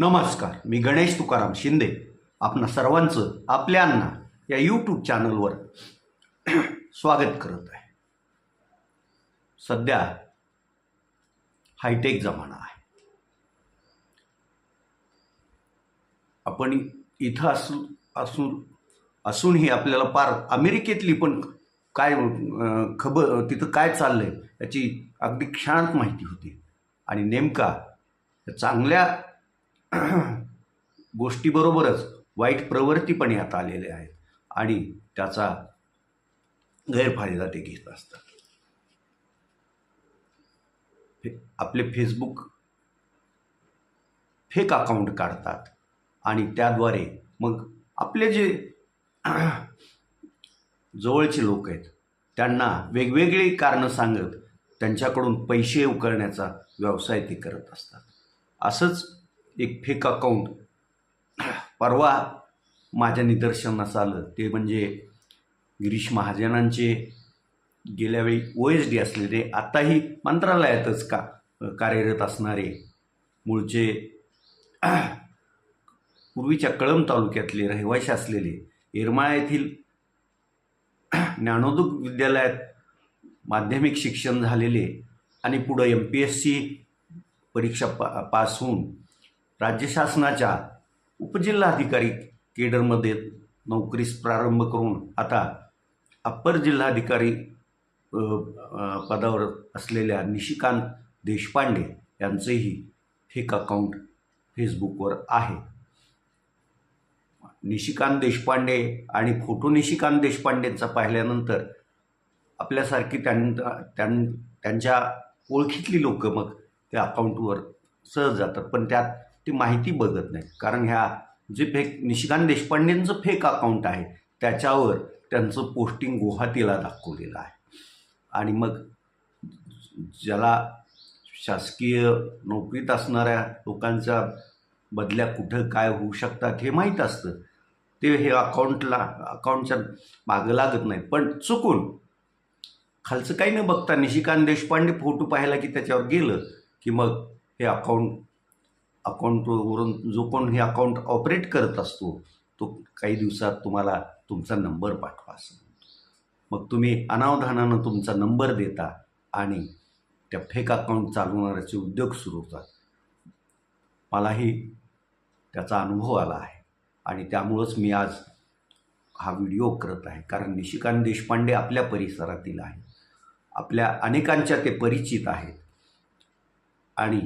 नमस्कार मी गणेश तुकाराम शिंदे. आपणा सर्वांचं आपल्यांना या यूट्यूब चॅनलवर स्वागत करत आहे. सध्या हायटेक जमाना आहे. आपण इथं असू असून असूनही आपल्याला पार अमेरिकेतली पण काय खबर तिथं काय चाललं आहे याची अगदी क्षणात माहिती होती. आणि नेमका चांगल्या गोष्टीबरोबरच वाईट प्रवृत्ती पण यात आलेल्या आहेत. आणि त्याचा गैरफायदा ते घेत असतात. फे- आपले फेसबुक फेक अकाउंट काढतात. आणि त्याद्वारे मग आपले जे जवळचे लोक आहेत त्यांना वेगवेगळी कारणं सांगत त्यांच्याकडून पैसे उकळण्याचा व्यवसाय ते करत असतात. असंच एक फेक अकाउंट परवा माझ्या निदर्शनास आलं. ते म्हणजे गिरीश महाजनांचे गेल्यावेळी ओ एस डी असलेले आत्ताही मंत्रालयातच का कार्यरत असणारे मूळचे पूर्वीच्या कळंब तालुक्यातले रहिवाशी असलेले येरमाळा येथील ज्ञानोदक विद्यालयात माध्यमिक शिक्षण झालेले आणि पुढं एम पी एस सी परीक्षा पा पास होऊन राज्य शासनाच्या उपजिल्हाधिकारी केडरमध्ये नोकरीस प्रारंभ करून आता अप्पर जिल्हाधिकारी पदावर असलेल्या निशिकांत देशपांडे यांचंही फेक अकाउंट फेसबुकवर आहे. निशिकांत देशपांडे आणि फोटो निशिकांत देशपांडेंचा पाहिल्यानंतर आपल्यासारखी त्यां त्यां त्यांच्या ओळखीतली लोकं मग त्या अकाउंटवर सहज जातात. पण त्यात ती माहिती बघत नाहीत कारण ह्या जे फेक निशिकांत देशपांडेंचं फेक अकाउंट आहे त्याच्यावर त्यांचं पोस्टिंग गुवाहाटीला दाखवलेलं आहे. आणि मग ज्याला शासकीय नोकरीत असणाऱ्या लोकांच्या बदल्या कुठं काय होऊ शकतात हे माहीत असतं. ते हे अकाउंटला अकाउंटच्या मागं लागत नाही. पण चुकून खालचं काही न बघता निशिकांत देशपांडे फोटो पाहिला की त्याच्यावर गेलं की मग हे अकाउंट अकाउंटवरून जो कोण हे अकाउंट ऑपरेट करत असतो तो काही दिवसात तुम्हाला तुमचा नंबर पाठवा असं मग तुम्ही अनावधानानं तुमचा नंबर देता आणि त्या फेक अकाउंट चालवणाऱ्याचे उद्योग सुरू होतात. मलाही त्याचा अनुभव आला आहे आणि त्यामुळंच मी आज हा व्हिडिओ करत आहे. कारण निशिकांत देशपांडे आपल्या परिसरातील आहे आपल्या अनेकांच्या ते परिचित आहेत. आणि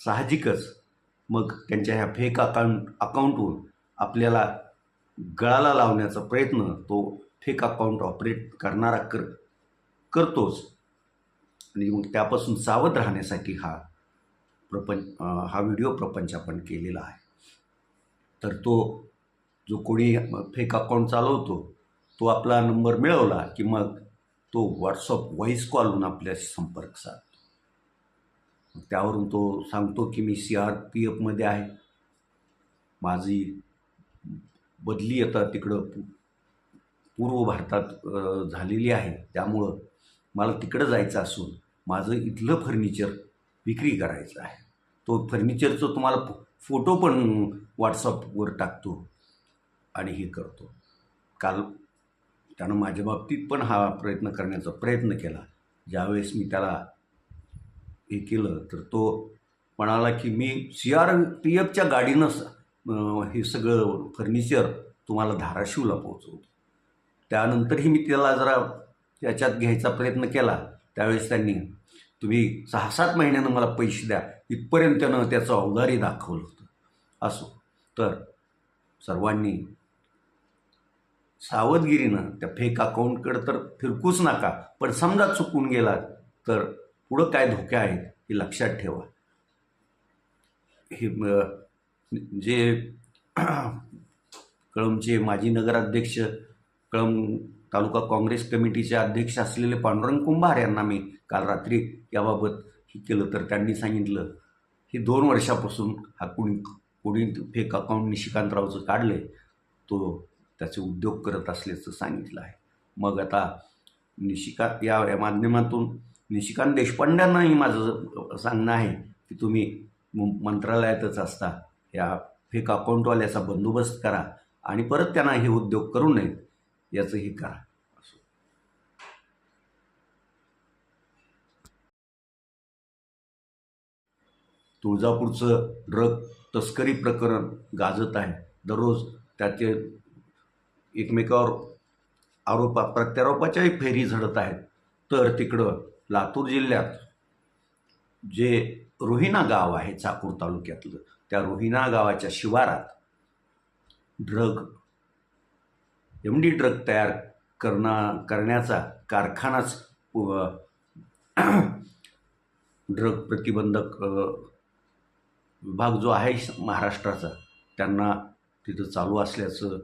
साहजिकच मग त्यांच्या ह्या फेक अकाउंट अकाउंटवरून आपल्याला गळाला लावण्याचा प्रयत्न तो फेक अकाउंट ऑपरेट करणारा कर करतोच. आणि मग त्यापासून सावध राहण्यासाठी हा प्रपंच हा व्हिडिओ प्रपंच आपण केलेला आहे. तर तो जो कोणी फेक अकाउंट चालवतो तो आपला नंबर मिळवला की मग तो व्हॉट्सअप व्हॉईस कॉलहून आपल्याशी संपर्क साधतो. त्यावरून तो सांगतो की मी सी आर पी एफमध्ये आहे. माझी बदली आता तिकडं पूर्व भारतात झालेली आहे. त्यामुळं मला तिकडं जायचं असून माझं इथलं फर्निचर विक्री करायचं आहे. तो फर्निचरचं तुम्हाला फोटो पण व्हॉट्सअपवर टाकतो आणि हे करतो. काल त्यानं माझ्या बाबतीत पण हा प्रयत्न करण्याचा प्रयत्न केला. ज्यावेळेस मी त्याला हे केलं तर तो म्हणाला की मी सी आर पी एफच्या गाडीनंच हे सगळं फर्निचर तुम्हाला धाराशिवला पोहोचवतो. त्यानंतरही मी त्याला जरा त्याच्यात घ्यायचा प्रयत्न केला. त्यावेळेस त्यांनी तुम्ही सहा सात महिन्यानं मला पैसे द्या. इथपर्यंत त्यानं त्याचं अवधारी दाखवलं होतं. असो. तर सर्वांनी सावधगिरीनं त्या फेक अकाउंटकडं तर फिरकूच नका. पण समजा चुकून गेला तर पुढं काय धोके आहेत? हे लक्षात ठेवा. हे जे कळमचे माजी नगराध्यक्ष कळम तालुका काँग्रेस कमिटीचे अध्यक्ष असलेले पांडुरंग कुंभार यांना मी काल रात्री याबाबत हे केलं तर त्यांनी सांगितलं हे दोन वर्षापासून हा कुणी कुणी फेक अकाउंट निशिकांतरावचं काढले तो त्याचे उद्योग करत असल्याचं सांगितलं आहे. मग आता निशिकांत या या माध्यमातून निशिकांत देशपांड्यांनाही माझं सांगणं आहे की तुम्ही मंत्रालयातच असता. या फेक अकाउंटवाल्याचा बंदोबस्त करा आणि परत त्यांना हे उद्योग करू नयेत याचंही करा. तुळजापूरचं ड्रग तस्करी प्रकरण गाजत आहे. दररोज त्याचे एकमेकावर आरोपा प्रत्यारोपाच्याही फेरी झडत आहेत. तर तिकडं लातूर जिल्ह्यात जे रोहिणा गाव आहे चाकूर तालुक्यातलं त्या रोहिणा गावाच्या शिवारात ड्रग एम डी ड्रग तयार करणा करण्याचा कारखानाच ड्रग प्रतिबंधक विभाग जो आहे महाराष्ट्राचा त्यांना तिथं चालू असल्याचं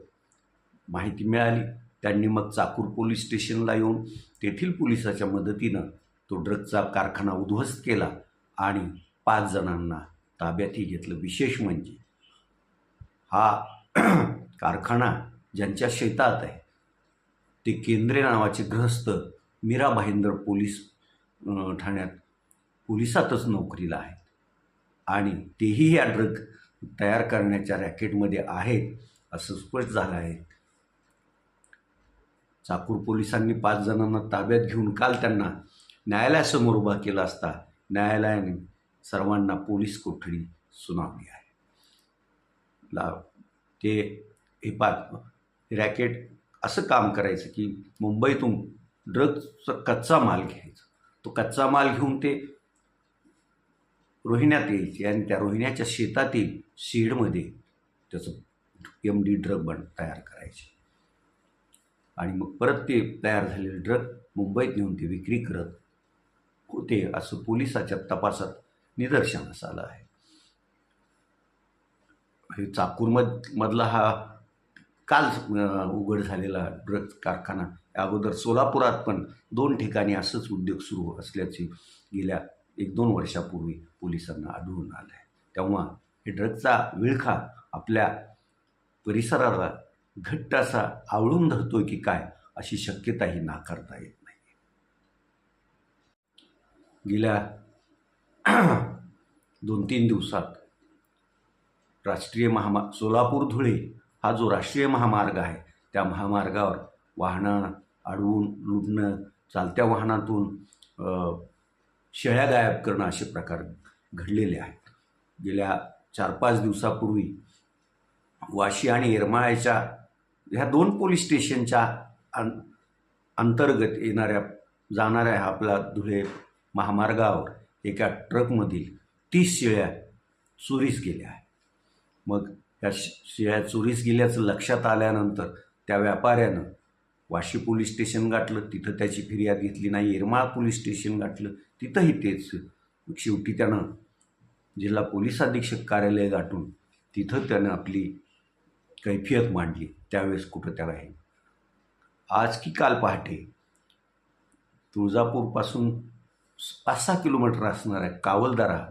माहिती मिळाली. त्यांनी मग चाकूर पोलीस स्टेशनला येऊन तेथील पोलिसाच्या मदतीनं तो ड्रगचा कारखाना उद्ध्वस्त केला आणि पाच जणांना ताब्यातही घेतलं. विशेष म्हणजे हा कारखाना ज्यांच्या शेतात आहे ते केंद्रे नावाचे गृहस्थ मीरा भाईंदर पोलीस ठाण्यात पोलिसातच नोकरीला आहेत. आणि तेही या ड्रग तयार करण्याच्या रॅकेटमध्ये आहेत असं स्पष्ट झालं आहे. चाकूर पोलिसांनी पाच जणांना ताब्यात घेऊन काल त्यांना न्यायालयासमोर उभा केला असता न्यायालयाने सर्वांना पोलीस कोठडी सुनावली आहे. ला ते हे पा रॅकेट असं काम करायचं की मुंबईतून ड्रगचा कच्चा माल घ्यायचा. तो कच्चा माल घेऊन ते रोहिण्यात यायचे आणि त्या रोहिण्याच्या शेतातील शेडमध्ये त्याचं एम डी ड्रग बन तयार करायचे. आणि मग परत ते तयार झालेले ड्रग मुंबईत नेऊन ते विक्री करत होते असं पोलिसाच्या तपासात निदर्शनास आलं आहे. हे चाकूरमध मधला हा काल उघड झालेला ड्रग कारखाना अगोदर सोलापुरात पण दोन ठिकाणी असंच उद्योग सुरू असल्याचे गेल्या एक दोन वर्षापूर्वी पोलिसांना आढळून आलं आहे तेव्हा हे ड्रगचा विळखा आपल्या परिसराला घट्ट असा आवळून धरतोय की काय अशी शक्यताही नाकारता येत गेल्या दोन तीन दिवसात राष्ट्रीय महामा सोलापूर धुळे हा जो राष्ट्रीय महामार्ग आहे त्या महामार्गावर वाहनं अडवून लुटणं चालत्या वाहनातून शेळ्या गायब करणं असे प्रकार घडलेले आहेत. गेल्या चार पाच दिवसापूर्वी वाशी आणि येरमाळ्याच्या ह्या दोन पोलीस स्टेशनच्या अं अंतर्गत येणाऱ्या जाणाऱ्या आपला धुळे महामार्गावर एका ट्रकमधील तीस शेळ्या चोरीस गेल्या आहेत. मग या श- शेळ्या चोरीस गेल्याचं लक्षात आल्यानंतर त्या व्यापाऱ्यानं वाशी पोलीस स्टेशन गाठलं तिथं त्याची फिर्याद घेतली नाही येरमाळ पोलीस स्टेशन गाठलं तिथंही तेच शेवटी त्यानं जिल्हा पोलीस अधीक्षक कार्यालय गाठून तिथं त्यानं आपली कैफियत मांडली. त्यावेळेस कुठं त्याला हे आज की काल पहाटे तुळजापूरपासून पाच सहा किलोमीटर असणार आहे कावलदारा.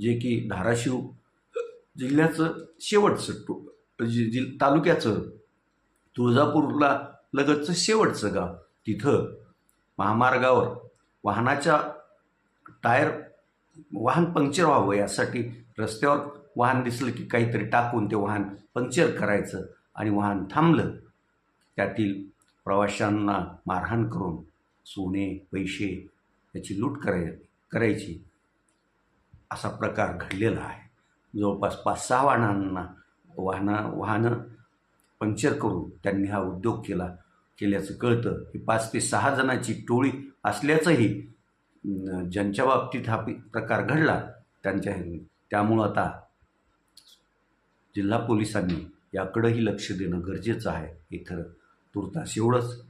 जे की धाराशिव जिल्ह्याचं शेवटचं टो म्हणजे जि जि तालुक्याचं तुळजापूरला लगतचं शेवटचं गाव. तिथं महामार्गावर वाहनाच्या टायर वाहन पंक्चर व्हावं यासाठी रस्त्यावर वाहन दिसलं की काहीतरी टाकून ते वाहन पंक्चर करायचं आणि वाहन थांबलं. त्यातील प्रवाशांना मारहाण करून सोने पैसे याची लूट कराय करायची. असा प्रकार घडलेला आहे. जवळपास पाच सहा वाहनांना वाहनं वाहनं पंक्चर करून त्यांनी हा उद्योग केला केल्याचं कळतं. ही पाच ते सहा जणांची टोळी असल्याचंही ज्यांच्या बाबतीत हा प्रकार घडला त्यांच्या त्यामुळं आता जिल्हा पोलिसांनी याकडंही लक्ष देणं गरजेचं आहे. हे खरं तुर्तास एवढंच.